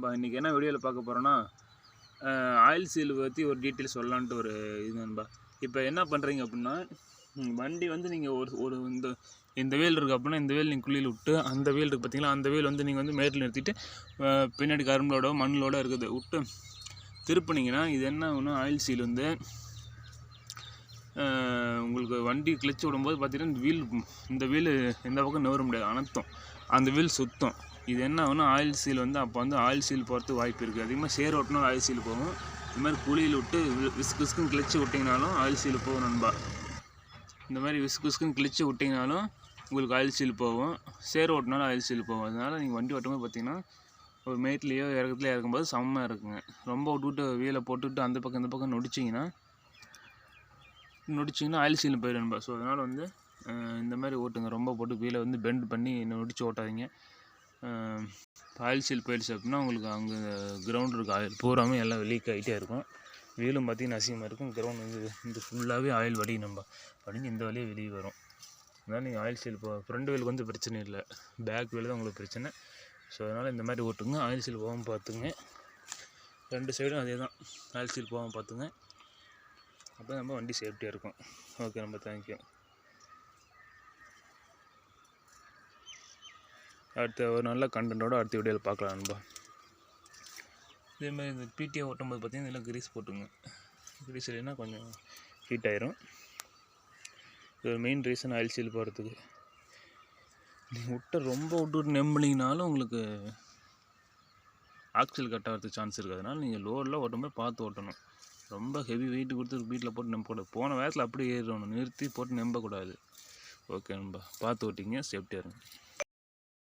நம்ம இன்றைக்கி என்ன வீடியோவில் பார்க்க போகிறோன்னா ஆயில் சீல் பற்றி ஒரு டீட்டெயில் சொல்லலான்ட்டு ஒரு இது நண்பா. இப்போ என்ன பண்ணுறீங்க அப்படின்னா வண்டி வந்து நீங்கள் ஒரு ஒரு இந்த இந்த வேல் இருக்குது அப்படின்னா இந்த வேல் நீங்கள் குழியில் விட்டு அந்த வேல் இருக்குது பார்த்தீங்களா அந்த வேல் வந்து நீங்கள் வந்து மேட்டில் நிறுத்திட்டு பின்னாடி கரும்புலோட மண்ணிலோட இருக்குது. விட்டு திருப்பினீங்கன்னா இது என்ன ஒன்று ஆயில் சீல் வந்து வண்டி கிழிச்சு விடும்போது பார்த்தீங்கன்னா இந்த வீல் இந்த வீல் எந்த பக்கம் நவர முடியாது அனத்தும் அந்த வீல் சுத்தம். இது என்ன ஆகும்னா ஆயில் சீல் வந்து அப்போ வந்து ஆயில் சீல் போகிறதுக்கு வாய்ப்பு இருக்குது அதிகமாக சேர் ஓட்டினா ஆயில் சீல் போகும். இது மாதிரி குழியில் விட்டு வி- விஸ்கு விஸ்குன்னு விட்டிங்கனாலும் ஆயில் சீல் போகும் நண்பா. இந்த மாதிரி விஸ்கு விஸ்குன்னு கிளச்சு விட்டிங்கனாலும் உங்களுக்கு ஆயில் சீல் போகும். சேர் ஓட்டினாலும் ஆயில் சீல் போகும். அதனால் நீங்கள் வண்டி ஓட்டும்போது பார்த்தீங்கன்னா ஒரு மேட்லேயோ இறக்கத்துலையோ இறக்கும்போது செம்ம இருக்குங்க. ரொம்ப விட்டுவிட்டு வீலை போட்டுவிட்டு அந்த பக்கம் இந்த பக்கம் நொடிச்சிங்கன்னா நொடிச்சிங்கன்னா ஆயில் சீலில் போயிடும் நண்பா. ஸோ அதனால் வந்து இந்த மாதிரி ஓட்டுங்க. ரொம்ப போட்டு வீலை வந்து பெண்ட் பண்ணி நொடிச்சு ஓட்டாதீங்க. ஆயில் சீல் போயிடுச்சு அப்படின்னா உங்களுக்கு அங்கே கிரவுண்ட் இருக்க. ஆயில் பூராமே எல்லாம் லீக் ஆகிட்டே இருக்கும். வீலும் பார்த்தீங்கன்னா அசிங்கமாக இருக்கும். கிரவுண்ட் வந்து இந்த ஃபுல்லாகவே ஆயில் வடி நம்ம வடிஞ்சு இந்த வழியே வெளியே வரும். அதனால் நீங்கள் ஆயில் சீல் போ ஃப்ரண்ட் வீலுக்கு வந்து பிரச்சனை இல்லை. பேக் வீல் தான் உங்களுக்கு பிரச்சனை. ஸோ அதனால் இந்த மாதிரி ஓட்டுங்க. ஆயில் சீல் போகாமல் பார்த்துங்க. ரெண்டு சைடும் அதே தான் ஆயில் சீல் போகாமல் பார்த்துங்க. அப்போ நம்ம வண்டி சேஃப்டியாக இருக்கும். ஓகே நம்ம தேங்க்யூ அடுத்த ஒரு நல்ல கண்டென்ட்டோட அடுத்த வீடியோவில் பார்க்கலாம் நண்பா. இதே மாதிரி இந்த பிடிஏ ஓட்டும்போது பார்த்தீங்கன்னா இதெல்லாம் கிரீஸ் போட்டுங்க. கிரீஸ் இல்லைன்னா கொஞ்சம் ஹீட் ஆயிரும். இது ஒரு மெயின் ரீசன் ஆயில் சீல் போகிறதுக்கு நீங்கள் விட்ட ரொம்ப விட்டு நெம்பினீங்கனாலும் உங்களுக்கு ஆக்சில் கட் ஆகிறதுக்கு சான்ஸ் இருக்குது அதனால் நீங்கள் லோடில் ஓட்டும்போது பார்த்து ஓட்டணும். ரொம்ப ஹெவி வெயிட் கொடுத்து வீட்டில் போட்டு நம்பக்கூடாது போன வயசில் அப்படியே ஏறணும். நிறுத்தி போட்டு நம்பக்கூடாது ஓகே நண்பா. பார்த்து ஓட்டிங்க. சேஃப்டியாக இருங்க.